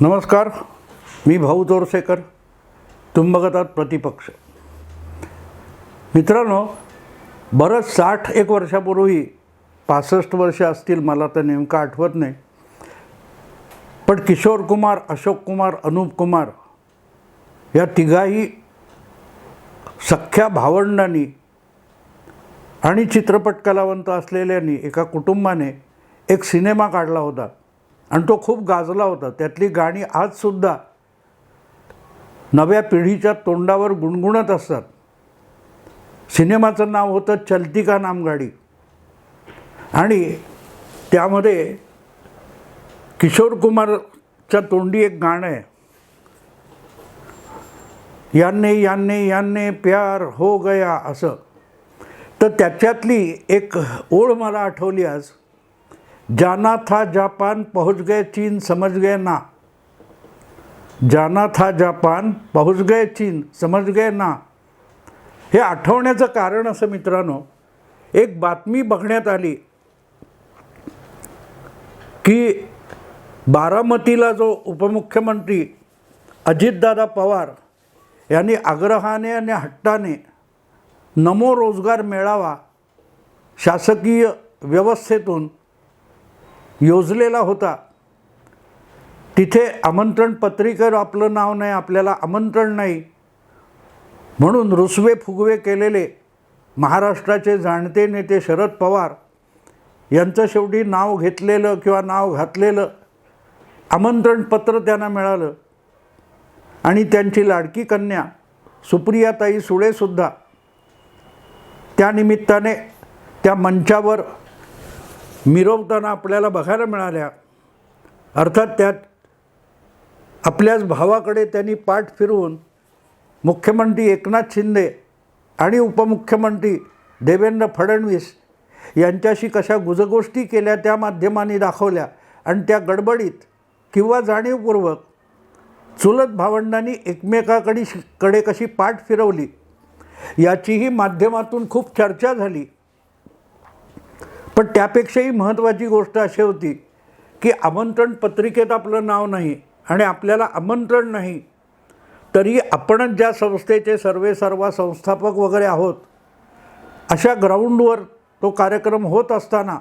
नमस्कार मी भाऊ तोरसेकर तुम्ही बघतात प्रतिपक्ष. मित्रांनो बरंच साठ एक वर्षापूर्वी पासष्ट वर्ष असतील मला तर नेमकं आठवत नाही. पण किशोर कुमार अशोक कुमार अनूप कुमार या तिघाही सख्ख्या भावंडांनी आणि चित्रपट कलावंत असलेल्यांनी एका कुटुंबाने एक सिनेमा काढला होता. आणि तो खूप गाजला होता. त्यातली गाणी आजसुद्धा नव्या पिढीच्या तोंडावर गुणगुणत असतात. सिनेमाचं नाव होतं चलती का नाम गाडी. आणि त्यामध्ये किशोर कुमारच्या तोंडी एक गाणं आहे. याने याने याने प्यार हो गया असं. तर त्याच्यातली एक ओळ मला आठवली आज. जाना था जापान पहुंच गए चीन समझ गए ना। जाना था जापान पहुंच गए चीन समझ गए ना। हे आठवण्याचं कारण असं मित्रांनो एक बातमी बघण्यात आली की बारामतीला जो उपमुख्यमंत्री अजितदादा पवार यांनी आग्रहाने आणि हट्टाने नमो रोजगार मेळावा शासकीय व्यवस्थेतून योजलेला होता. तिथे आमंत्रण पत्रिकेवर आपलं नाव नाही आपल्याला आमंत्रण नाही. म्हणून रुसवे फुगवे केलेले महाराष्ट्राचे जाणते नेते शरद पवार यांचं शेवटी नाव घेतलेलं किंवा नाव घातलेलं आमंत्रणपत्र त्यांना मिळालं. आणि त्यांची लाडकी कन्या सुप्रियाताई सुळेसुद्धा त्यानिमित्ताने त्या मंचावर मिरवताना आपल्याला बघायला मिळाल्या. अर्थात त्यात आपल्याच भावाकडे त्यांनी पाठ फिरवून मुख्यमंत्री एकनाथ शिंदे आणि उपमुख्यमंत्री देवेंद्र फडणवीस यांच्याशी कशा गुजगोष्टी केल्या त्या माध्यमाने दाखवल्या. आणि त्या गडबडीत किंवा जाणीवपूर्वक चुलत भावंडांनी एकमेकाकडे कडे कशी पाठ फिरवली याचीही माध्यमातून खूप चर्चा झाली. पण त्यापेक्षाही महत्त्वाची गोष्ट अशी होती की आमंत्रण पत्रिकेत आपलं नाव नाही आणि आपल्याला आमंत्रण नाही तरी आपणच ज्या संस्थेचे सर्वे सर्वा संस्थापक वगैरे आहोत अशा ग्राउंडवर तो कार्यक्रम होत असताना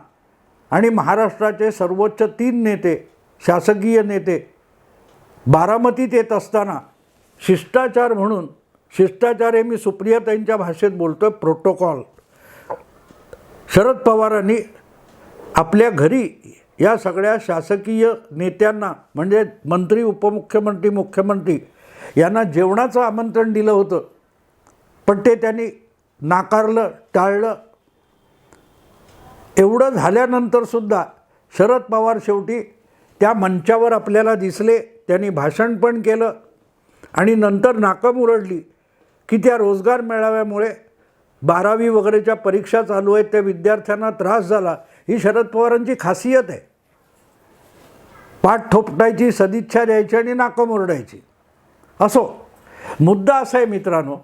आणि महाराष्ट्राचे सर्वोच्च तीन नेते शासकीय नेते बारामतीत येत असताना शिष्टाचार म्हणून शिष्टाचार हे मी सुप्रियाताईंच्या भाषेत बोलतो आहे प्रोटोकॉल. शरद पवारांनी आपल्या घरी या सगळ्या शासकीय नेत्यांना म्हणजे मंत्री उपमुख्यमंत्री मुख्यमंत्री यांना जेवणाचं आमंत्रण दिलं होतं. पण ते त्यांनी नाकारलं टाळलं. एवढं झाल्यानंतरसुद्धा शरद पवार शेवटी त्या मंचावर आपल्याला दिसले. त्यांनी भाषण पण केलं आणि नंतर नाकम उरडली की त्या रोजगार मेळाव्यामुळे बारावी वगैरेच्या परीक्षा चालू आहेत त्या विद्यार्थ्यांना त्रास झाला. ही शरद पवारांची खासियत आहे. पाठ थोपटायची सदिच्छा द्यायची आणि नाकं ओरडायची असो मुद्दा असा आहे मित्रांनो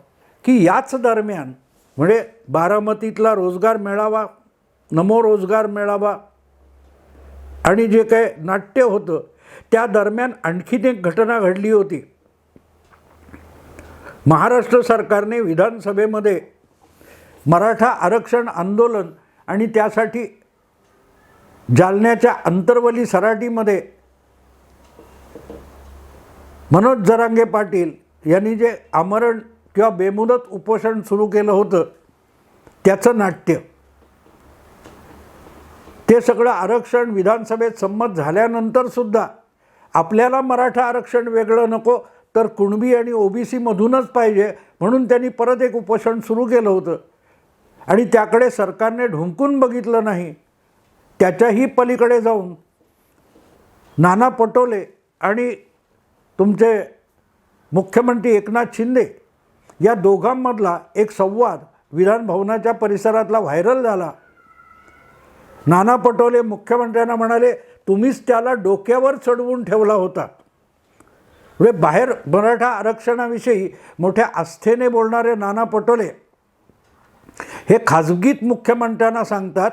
की याच दरम्यान म्हणजे बारामतीतला रोजगार मेळावा नमो रोजगार मेळावा आणि जे काही नाट्य होतं त्या दरम्यान आणखीन एक घटना घडली होती. महाराष्ट्र सरकारने विधानसभेमध्ये मराठा आरक्षण आंदोलन आणि त्यासाठी जालन्याच्या अंतर्वली सराटीमध्ये मनोज जरांगे पाटील यांनी जे आमरण किंवा बेमुदत उपोषण सुरू केलं होतं त्याचं नाट्य. ते सगळं आरक्षण विधानसभेत संमत झाल्यानंतरसुद्धा आपल्याला मराठा आरक्षण वेगळं नको तर कुणबी आणि ओबीसीमधूनच पाहिजे म्हणून त्यांनी परत एक उपोषण सुरू केलं होतं. आणि त्याकडे सरकारने ढुंकून बघितलं नाही त्याच्याही पलीकडे जाऊन नाना पटोले आणि तुमचे मुख्यमंत्री एकनाथ शिंदे या दोघांमधला एक संवाद विधानभवनाच्या परिसरातला व्हायरल झाला. नाना पटोले मुख्यमंत्र्यांना म्हणाले तुम्हीच त्याला डोक्यावर चढवून ठेवला होता. बाहेर मराठा आरक्षणाविषयी मोठ्या आस्थेने बोलणारे नाना पटोले हे खाजगीत मुख्यमंत्र्यांना सांगतात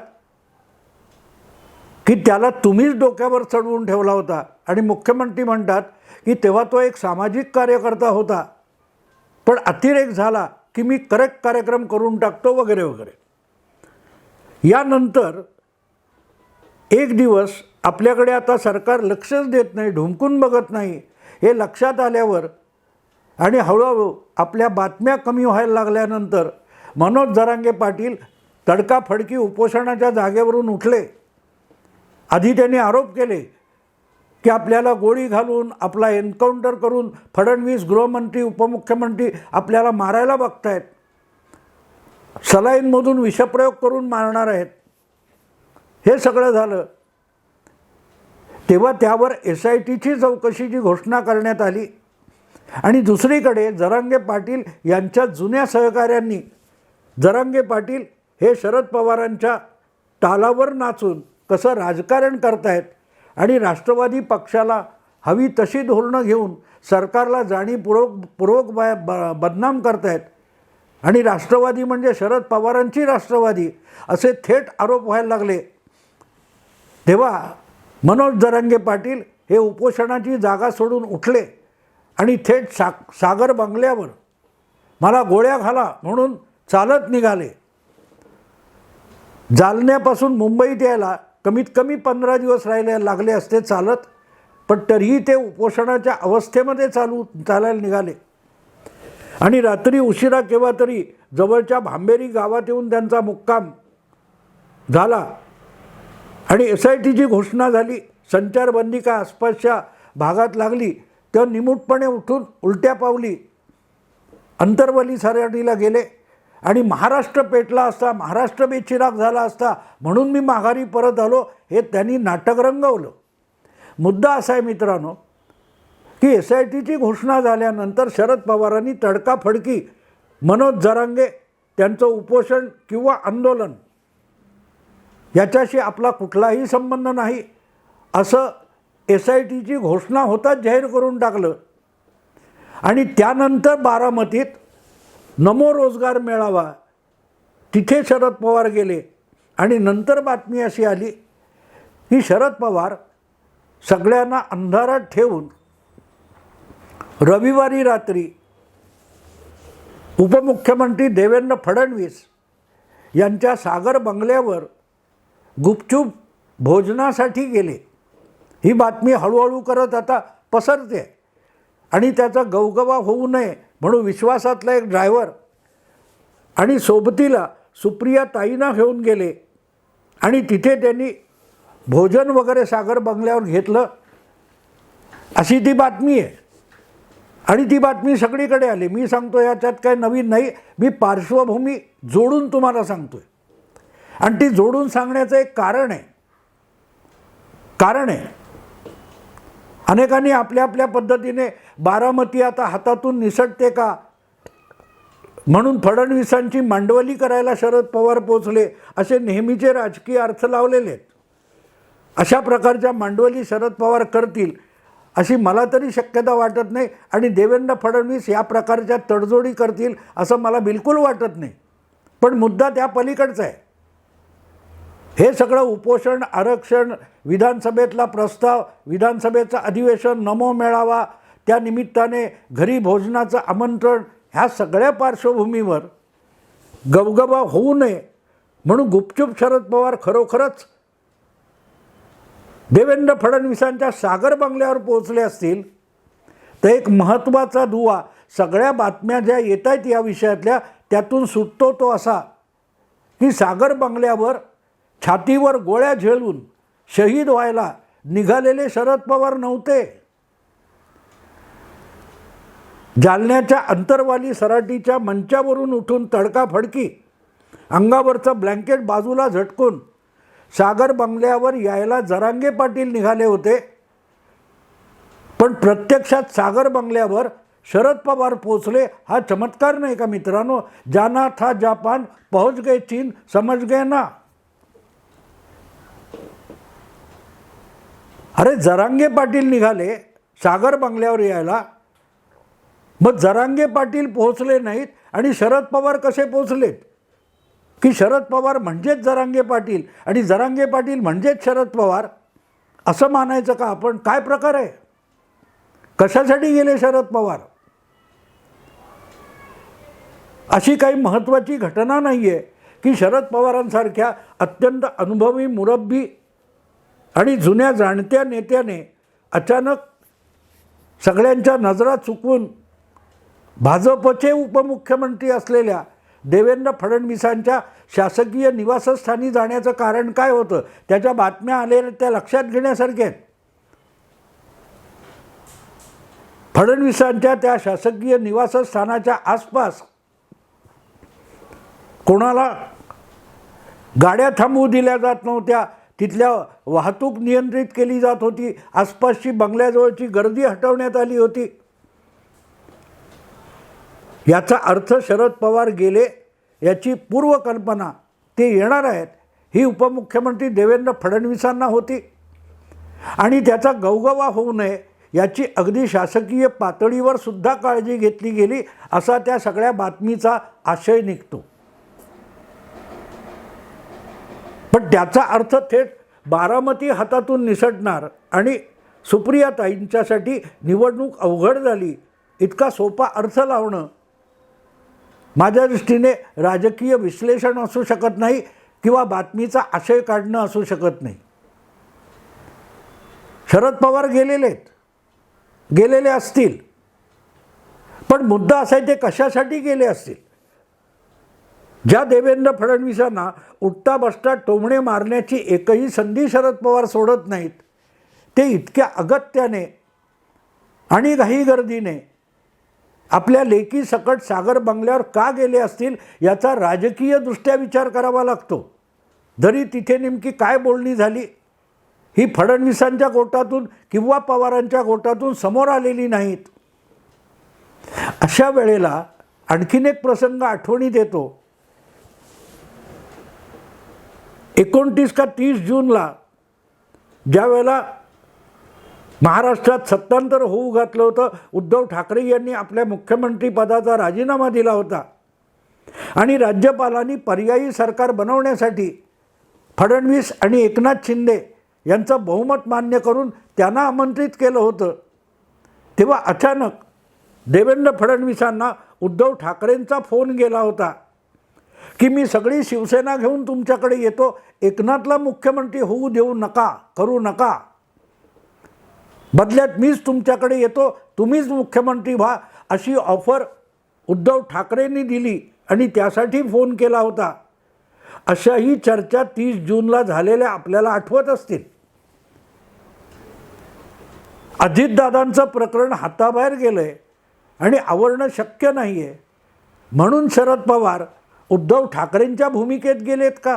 की त्याला तुम्हीच डोक्यावर चढवून ठेवला होता. आणि मुख्यमंत्री म्हणतात की तेव्हा तो एक सामाजिक कार्यकर्ता होता. पण अतिरेक झाला की मी करेक्ट कार्यक्रम करून टाकतो वगैरे वगैरे. यानंतर एक दिवस आपल्याकडे आता सरकार लक्षच देत नाही ढुमकून बघत नाही. हे लक्षात आल्यावर आणि हळूहळू आपल्या बातम्या कमी व्हायला लागल्यानंतर मनोज जरांगे पाटील तडकाफडकी उपोषणाच्या जागेवरून उठले. आधी त्यांनी आरोप केले की आपल्याला गोळी घालून आपला एन्काउंटर करून फडणवीस गृहमंत्री उपमुख्यमंत्री आपल्याला मारायला बघतायत. सलाईनमधून विषप्रयोग करून मारणार आहेत. हे सगळं झालं. तेव्हा त्यावर एस आय टीची चौकशीची घोषणा करण्यात आली. आणि दुसरीकडे जरांगे पाटील यांच्या जुन्या सहकाऱ्यांनी जरांगे पाटील हे शरद पवारांच्या तालावर नाचून कसं राजकारण करतायत आणि राष्ट्रवादी पक्षाला हवी तशी धोरणं घेऊन सरकारला जाणीवपूर्वक पूर्वक ब बदनाम करतायत. आणि राष्ट्रवादी म्हणजे शरद पवारांची राष्ट्रवादी असे थेट आरोप व्हायला लागले. तेव्हा मनोज जरांगे पाटील हे उपोषणाची जागा सोडून उठले आणि थेट सा सागर बंगल्यावर मला गोळ्या घाला म्हणून चालत निघाले. जालन्यापासून मुंबईत यायला कमीत कमी पंधरा दिवस राहिले लागले असते चालत पण तरीही ते उपोषणाच्या अवस्थेमध्ये चालू चालायला निघाले. आणि रात्री उशिरा केव्हा तरी जवळच्या भांबेरी गावात येऊन त्यांचा मुक्काम झाला आणि एस आय टीची घोषणा झाली. संचारबंदी का आसपासच्या भागात लागली. तेव्हा निमूटपणे उठून उलट्या पावली अंतरवली सराटीला गेले. आणि महाराष्ट्र पेटला असता महाराष्ट्र बेचिराग झाला असता म्हणून मी माघारी परत आलो हे त्यांनी नाटक रंगवलं. मुद्दा असा आहे मित्रांनो की एस आय टीची घोषणा झाल्यानंतर शरद पवारांनी तडकाफडकी मनोज जरांगे त्यांचं उपोषण किंवा आंदोलन याच्याशी आपला कुठलाही संबंध नाही असं एस आय टीची घोषणा होताच जाहीर करून टाकलं. आणि त्यानंतर बारामतीत नमो रोजगार मेळावा. तिथे शरद पवार गेले आणि नंतर बातमी अशी आली की शरद पवार सगळ्यांना अंधारात ठेवून रविवारी रात्री उपमुख्यमंत्री देवेंद्र फडणवीस यांच्या सागर बंगल्यावर गुपचूप भोजनासाठी गेले. ही बातमी हळूहळू करत आता पसरते आणि त्याचा गवगवा होऊ नये म्हणून विश्वासातला एक ड्रायव्हर आणि सोबतीला सुप्रिया ताईना घेऊन गेले. आणि तिथे त्यांनी भोजन वगैरे सागर बंगल्यावर घेतलं. अशी ती बातमी आहे. आणि ती बातमी सगळीकडे आली. मी सांगतो याच्यात काय नवीन नाही. मी पार्श्वभूमी जोडून तुम्हाला सांगतो आहे आणि ती जोडून सांगण्याचं एक कारण आहे. कारण आहे अनेकांनी आपल्या आपल्या पद्धतीने बारामती आता हातातून निसटते का? म्हणून फडणवीसांची मांडवली करायला शरद पवार पोचले असे नेहमीचे राजकीय अर्थ लावलेले आहेत. अशा प्रकारच्या मांडवली शरद पवार करतील अशी मला तरी शक्यता वाटत नाही आणि देवेंद्र फडणवीस या प्रकारच्या तडजोडी करतील असं मला बिलकुल वाटत नाही. पण मुद्दा त्या पलीकडचा आहे. हे सगळं उपोषण आरक्षण विधानसभेतला प्रस्ताव विधानसभेचं अधिवेशन नमो मेळावा त्या निमित्ताने घरी भोजनाचं आमंत्रण ह्या सगळ्या पार्श्वभूमीवर गबगबा होऊ नये म्हणून गुपचूप शरद पवार खरोखरच देवेंद्र फडणवीसांच्या सागर बंगल्यावर पोहोचले असतील तर एक महत्त्वाचा दुवा सगळ्या बातम्या ज्या येत आहेत या विषयातल्या त्यातून सुटतो तो असा की सागर बंगल्यावर छातीवर गोळ्या झेलून शहीद व्हायला निघालेले शरद पवार नव्हते. जालन्याच्या अंतरवाली सराटीच्या मंचावरून उठून तडकाफडकी अंगावरचं ब्लँकेट बाजूला झटकून सागर बंगल्यावर यायला जरांगे पाटील निघाले होते. पण प्रत्यक्षात सागर बंगल्यावर शरद पवार पोचले हा चमत्कार नाही का मित्रांनो? जाना था जापान पहुंच गए चीन समज गए ना. अरे जरांगे पाटील निघाले सागर बंगल्यावर यायला. मग जरांगे पाटील पोहोचले नाहीत आणि शरद पवार कसे पोहोचलेत? की शरद पवार म्हणजेच जरांगे पाटील आणि जरांगे पाटील म्हणजेच शरद पवार? असं मानायचं का आपण? काय प्रकार आहे? कशासाठी गेले शरद पवार? अशी काही महत्त्वाची घटना नाही आहे की शरद पवारांसारख्या अत्यंत अनुभवी मुरब्बी आणि जुन्या जाणत्या नेत्याने अचानक सगळ्यांच्या नजरा चुकवून भाजपचे उपमुख्यमंत्री असलेल्या देवेंद्र फडणवीसांच्या शासकीय निवासस्थानी जाण्याचं कारण काय होतं? त्याच्या बातम्या आलेल्या त्या लक्षात घेण्यासारख्या आहेत. फडणवीसांच्या त्या शासकीय निवासस्थानाच्या आसपास कोणाला गाड्या थांबवू दिल्या जात नव्हत्या? तिथल्या वाहतूक नियंत्रित केली जात होती. आसपासची बंगल्याजवळची गर्दी हटवण्यात आली होती. याचा अर्थ शरद पवार गेले याची पूर्वकल्पना ते येणार आहेत ही उपमुख्यमंत्री देवेंद्र फडणवीसांना होती. आणि त्याचा गवगवा होऊ नये याची अगदी शासकीय पातळीवर सुद्धा काळजी घेतली गेली असा त्या सगळ्या बातमीचा आशय निघतो. पण त्याचा अर्थ थेट बारामती हातातून निसटणार आणि सुप्रियाताईंच्यासाठी निवडणूक अवघड झाली इतका सोपा अर्थ लावणं. माझ्या दृष्टीने राजकीय विश्लेषण असू शकत नाही किंवा बातमीचा आशय काढणं असू शकत नाही. शरद पवार गेलेले आहेत गेलेले असतील. पण मुद्दा असा आहे ते कशासाठी गेले असतील? ज्या देवेंद्र फडणवीसांना उठता बसता टोमणे मारण्याची एकही संधी शरद पवार सोडत नाहीत ते इतक्या अगत्याने आणि घाई गर्दीने आपल्या लेकी सकट सागर बंगल्यावर का गेले असतील याचा राजकीयदृष्ट्या विचार करावा लागतो. जरी तिथे नेमकी काय बोलणी झाली ही फडणवीसांच्या गोटातून किंवा पवारांच्या गोटातून समोर आलेली नाहीत. अशा वेळेला आणखीन एक प्रसंग आठवणीत येतो एकोणतीस का तीस जूनला ज्या वेळेला महाराष्ट्रात सत्तांतर होऊ घातलं होतं उद्धव ठाकरे यांनी आपल्या मुख्यमंत्रीपदाचा राजीनामा दिला होता. आणि राज्यपालांनी पर्यायी सरकार बनवण्यासाठी फडणवीस आणि एकनाथ शिंदे यांचं बहुमत मान्य करून त्यांना आमंत्रित केलं होतं. तेव्हा अचानक देवेंद्र फडणवीसांना उद्धव ठाकरेंचा फोन गेला होता. की मी सगळी शिवसेना घेऊन तुमच्याकडे येतो. एकनाथला मुख्यमंत्री होऊ देऊ नका करू नका. बदल्यात मीच तुमच्याकडे येतो तुम्हीच मुख्यमंत्री व्हा अशी ऑफर उद्धव ठाकरेंनी दिली आणि त्यासाठी फोन केला होता. अशाही चर्चा तीस जूनला झालेल्या आपल्याला आठवत असतील. अजितदादांचं प्रकरण हाताबाहेर गेलं आहे आणि आवरणं शक्य नाही आहे म्हणून शरद पवार उद्धव ठाकरेंच्या भूमिकेत गेलेत का?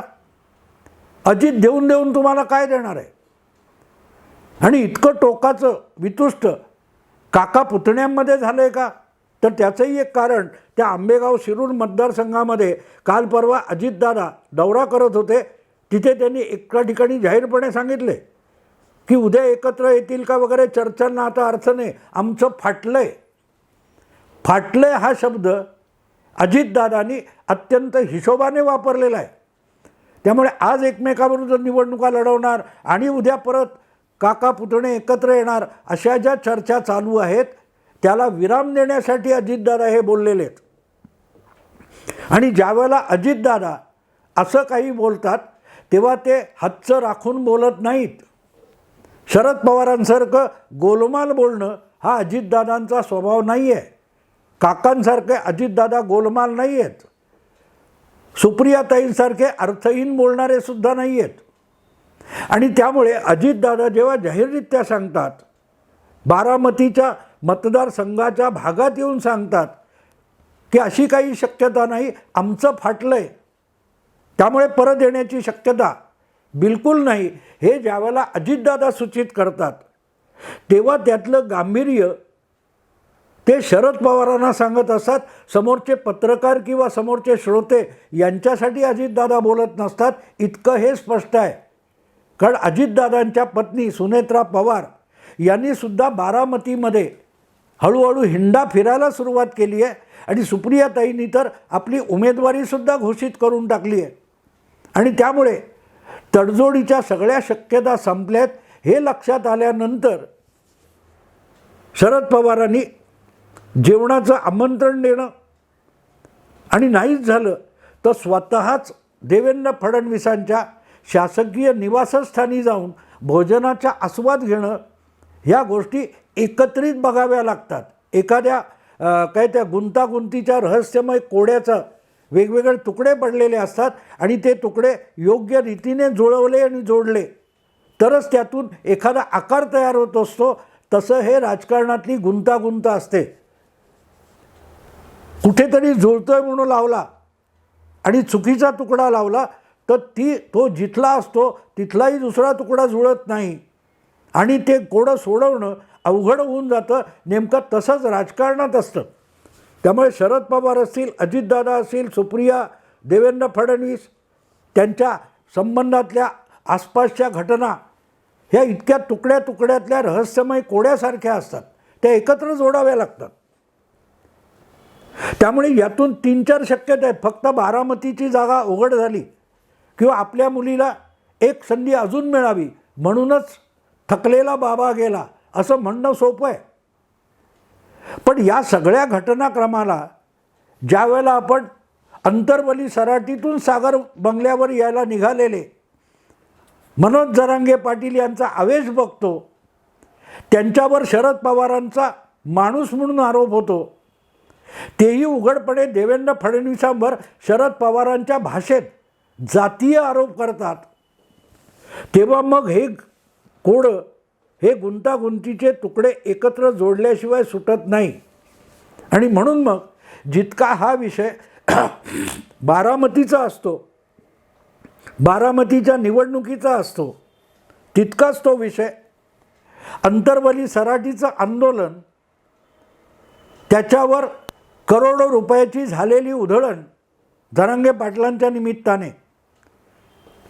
अजित देऊन देऊन तुम्हाला काय देणार आहे? आणि इतकं टोकाचं वितुष्ट काका पुतण्यांमध्ये झालं आहे का? तर त्याचंही एक कारण त्या आंबेगाव शिरूर मतदारसंघामध्ये काल परवा अजितदादा दौरा करत होते. तिथे त्यांनी एका ठिकाणी जाहीरपणे सांगितले की उद्या एकत्र येतील का वगैरे चर्चांना आता अर्थ नाही आमचं फाटलं आहे फाटलं हा शब्द अजितदादांनी अत्यंत हिशोबाने वापरलेला आहे. त्यामुळे आज एकमेकाबरोबर निवडणुका लढवणार आणि उद्या परत काका पुतणे एकत्र येणार अशा ज्या चर्चा चालू आहेत त्याला विराम देण्यासाठी अजितदादा हे बोललेले आहेत. आणि ज्यावेळेला अजितदादा असं काही बोलतात तेव्हा ते हच्च राखून बोलत नाहीत. शरद पवारांसारखं गोलमाल बोलणं हा अजितदादांचा स्वभाव नाही आहे काकांसारखे अजितदादा गोलमाल नाही आहेत सुप्रियाताईंसारखे अर्थहीन बोलणारे सुद्धा नाही आहेत आणि त्यामुळे अजितदादा जेव्हा जाहीररित्या सांगतात बारामतीच्या मतदारसंघाच्या भागात येऊन सांगतात की अशी काही शक्यता नाही आमचं फाटलं आहे त्यामुळे परत येण्याची शक्यता बिलकुल नाही हे ज्यावेळेला अजितदादा सूचित करतात तेव्हा त्यातलं गांभीर्य ते शरद पवारांना सांगत असतात समोरचे पत्रकार किंवा समोरचे श्रोते यांच्यासाठी अजितदादा बोलत नसतात इतकं हे स्पष्ट आहे. कारण अजितदादांच्या पत्नी सुनेत्रा पवार यांनीसुद्धा बारामतीमध्ये हळूहळू हिंडा फिरायला सुरुवात केली आहे आणि सुप्रियाताईंनी तर आपली उमेदवारीसुद्धा घोषित करून टाकली आहे. आणि त्यामुळे तडजोडीच्या सगळ्या शक्यता संपल्यात हे लक्षात आल्यानंतर शरद पवारांनी जेवणाचं आमंत्रण देणं. आणि नाहीच झालं तर स्वतःच देवेंद्र फडणवीसांच्या शासकीय निवासस्थानी जाऊन भोजनाचा आस्वाद घेणं ह्या गोष्टी एकत्रित बघाव्या लागतात. एखाद्या काय त्या गुंतागुंतीच्या रहस्यमय कोड्याचं वेगवेगळे तुकडे पडलेले असतात आणि ते तुकडे योग्य रीतीने जुळवले आणि जोडले. तरच त्यातून एखादा आकार तयार होत असतो. तसं हे राजकारणातली गुंतागुंत असते. कुठेतरी जुळतोय म्हणून लावला. आणि चुकीचा तुकडा लावला तर ती तो जिथला असतो तिथलाही दुसरा तुकडा जुळत नाही. आणि ते कोडं सोडवणं अवघड होऊन जातं. नेमकं तसंच राजकारणात असतं. त्यामुळे शरद पवार असतील अजितदादा असतील सुप्रिया देवेंद्र फडणवीस त्यांच्या संबंधातल्या आसपासच्या घटना ह्या इतक्या तुकड्या तुकड्यातल्या रहस्यमय कोड्यासारख्या असतात. त्या एकत्र जोडाव्या लागतात. त्यामुळे यातून तीन चार शक्यता आहेत. फक्त बारामतीची जागा उघड झाली किंवा आपल्या मुलीला एक संधी अजून मिळावी म्हणूनच थकलेला बाबा गेला असं म्हणणं सोपं आहे. पण या सगळ्या घटनाक्रमाला ज्यावेळेला आपण अंतर्वली सराटीतून सागर बंगल्यावर यायला निघालेले मनोज जरांगे पाटील यांचा आवेश बघतो त्यांच्यावर शरद पवारांचा माणूस म्हणून आरोप होतो तेही उघडपणे देवेंद्र फडणवीसांवर शरद पवारांच्या भाषेत जातीय आरोप करतात. तेव्हा मग हे कोड हे गुंतागुंतीचे तुकडे एकत्र जोडल्याशिवाय सुटत नाही. आणि म्हणून मग जितका हा विषय बारामतीचा असतो बारामतीच्या निवडणुकीचा असतो तितकाच तो विषय. अंतर्वली सराटीचं आंदोलन त्याच्यावर करोडो रुपयाची झालेली उधळण धरंगे पाटलांच्या निमित्ताने.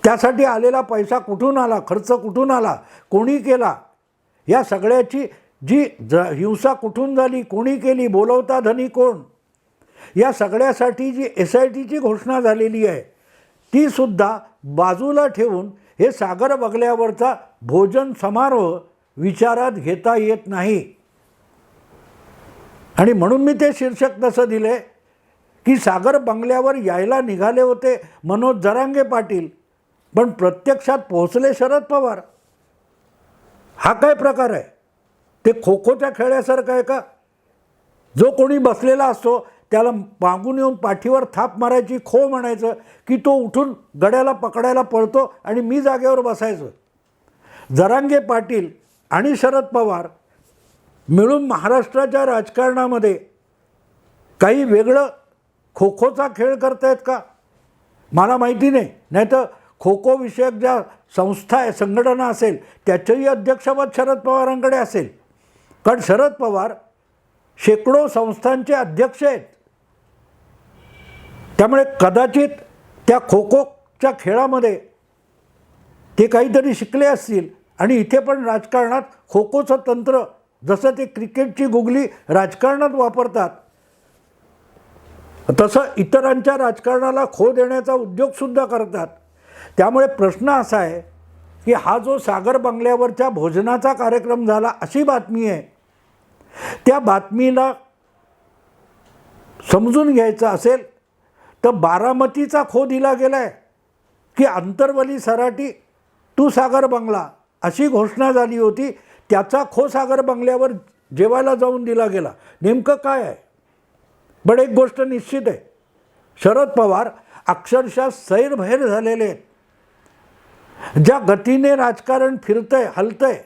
त्यासाठी आलेला पैसा कुठून आला खर्च कुठून आला कोणी केला? या सगळ्याची जी ज हिंसा कुठून झाली कोणी केली बोलवता धनी कोण? या सगळ्यासाठी जी एस आय टीची घोषणा झालेली आहे तीसुद्धा बाजूला ठेवून हे सागर बगल्यावरचा भोजन समारोह विचारात घेता येत नाही. आणि म्हणून मी ते शीर्षक तसं दिलं आहे की सागर बंगल्यावर यायला निघाले होते मनोज जरांगे पाटील पण प्रत्यक्षात पोहोचले शरद पवार. हा काय प्रकार आहे? ते खो खोच्या खेळ्यासारखं आहे का? जो कोणी बसलेला असतो त्याला मागून येऊन पाठीवर थाप मारायची खो म्हणायचं की तो उठून गड्याला पकडायला पळतो आणि मी जागेवर बसायचं. जरांगे पाटील आणि शरद पवार मिळून महाराष्ट्राच्या राजकारणामध्ये काही वेगळं खो खोचा खेळ करतायत का? मला माहिती नाही. नाही तर खो खो विषयक ज्या संस्था आहे संघटना असेल त्याचंही अध्यक्षपद शरद पवारांकडे असेल. कारण शरद पवार शेकडो संस्थांचे अध्यक्ष आहेत. त्यामुळे कदाचित त्या खो खोच्या खेळामध्ये ते काहीतरी शिकले असतील आणि इथे पण राजकारणात खो खोचं तंत्र जसं ते क्रिकेटची गुगली राजकारणात वापरतात तसं इतरांच्या राजकारणाला खो देण्याचा उद्योगसुद्धा करतात. त्यामुळे प्रश्न असा आहे की हा जो सागर बंगल्यावरच्या भोजनाचा कार्यक्रम झाला अशी बातमी आहे. त्या बातमीला समजून घ्यायचं असेल तर बारामतीचा खो दिला गेला आहे की अंतरवली सराटी तू सागर बंगला अशी घोषणा झाली होती त्याचा खोसागर बंगल्यावर जेवायला जाऊन दिला गेला. नेमकं काय आहे? पण एक गोष्ट निश्चित आहे. शरद पवार अक्षरशः सैरभैर झालेले आहेत. ज्या गतीने राजकारण फिरतंय हलतंय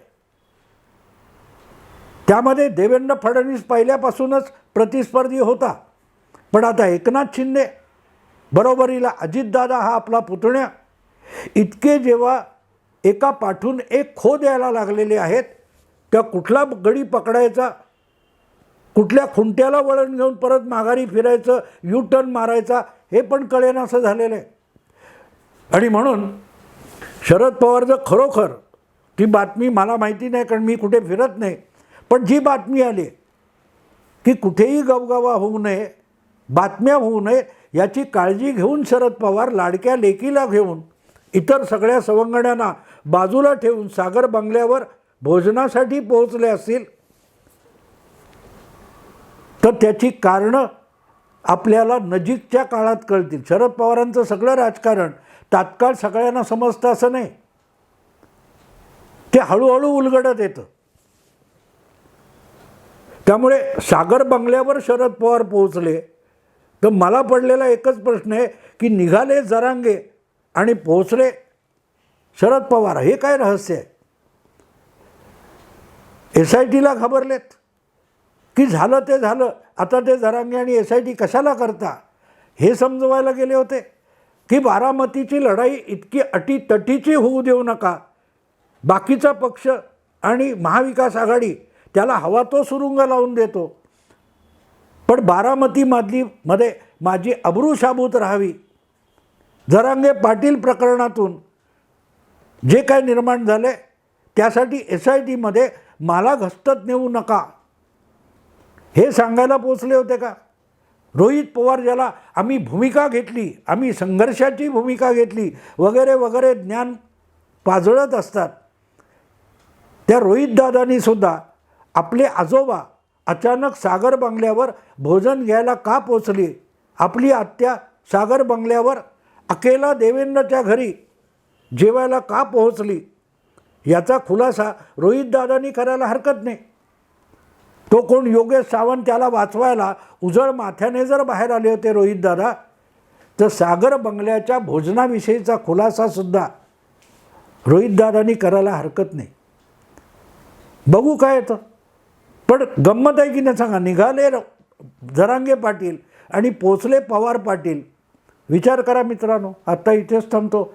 त्यामध्ये देवेंद्र फडणवीस पहिल्यापासूनच प्रतिस्पर्धी होता. पण आता एकनाथ शिंदे बरोबरीला अजितदादा हा आपला पुतण्या इतके जेव्हा एका पाठून एक खो द्यायला लागलेले आहेत त्या कुठला गडी पकडायचा? कुठल्या खुंट्याला वळण घेऊन परत माघारी फिरायचं यू टर्न मारायचा? हे पण कळेन असं झालेलं आहे. आणि म्हणून शरद पवार जर खरोखर ती बातमी मला माहिती नाही कारण मी कुठे फिरत नाही पण जी बातमी आली की कुठेही गवगवा होऊ नये बातम्या होऊ नये याची काळजी घेऊन शरद पवार लाडक्या लेकीला घेऊन इतर सगळ्या सवंगण्यांना बाजूला ठेवून सागर बंगल्यावर भोजनासाठी पोहोचले असतील तर त्याची कारणं आपल्याला नजीकच्या काळात कळतील. शरद पवारांचं सगळं राजकारण तात्काळ सगळ्यांना समजतं असं नाही. ते हळूहळू उलगडत येतं. त्यामुळे सागर बंगल्यावर शरद पवार पोहोचले तर मला पडलेला एकच प्रश्न आहे की निघाले जरांगे आणि पोहोचले शरद पवार. हे काय रहस्य आहे? एस आय टीला घाबरलेत. की झालं ते झालं. आता ते जरांगे आणि एस आय टी कशाला करता? हे समजवायला गेले होते. की बारामतीची लढाई इतकी अटीतटीची होऊ देऊ नका. बाकीचा पक्ष आणि महाविकास आघाडी त्याला हवा तो सुरुंग लावून देतो. पण बारामतीमधली मध्ये माझी अब्रू शाबूत राहावी. जरांगे पाटील प्रकरणातून जे काय निर्माण झाले त्यासाठी एस आय टीमध्ये मला घस्तत नेऊ नका. हे सांगायला पोचले होते का? रोहित पवार ज्याला आम्ही भूमिका घेतली आम्ही संघर्षाची भूमिका घेतली वगैरे वगैरे ज्ञान पाजळत असतात. त्या रोहितदादांनी सुद्धा आपले आजोबा अचानक सागर बंगल्यावर भोजन घ्यायला का पोचली? आपली आत्या सागर बंगल्यावर अकेला देवेंद्रच्या घरी जेवायला का पोहोचली? याचा खुलासा रोहितदादांनी करायला हरकत नाही. तो कोण? योगेश सावंत त्याला वाचवायला उजळ माथ्याने जर बाहेर आले होते रोहितदादा तर सागर बंगल्याच्या भोजनाविषयीचा खुलासासुद्धा रोहितदादांनी करायला हरकत नाही. बघू काय येतं. पण गंमत आहे की नाही सांगा? निघाले जरांगे पाटील आणि पोचले पवार पाटील. विचार करा मित्रांनो आत्ता इथेच थांबतो.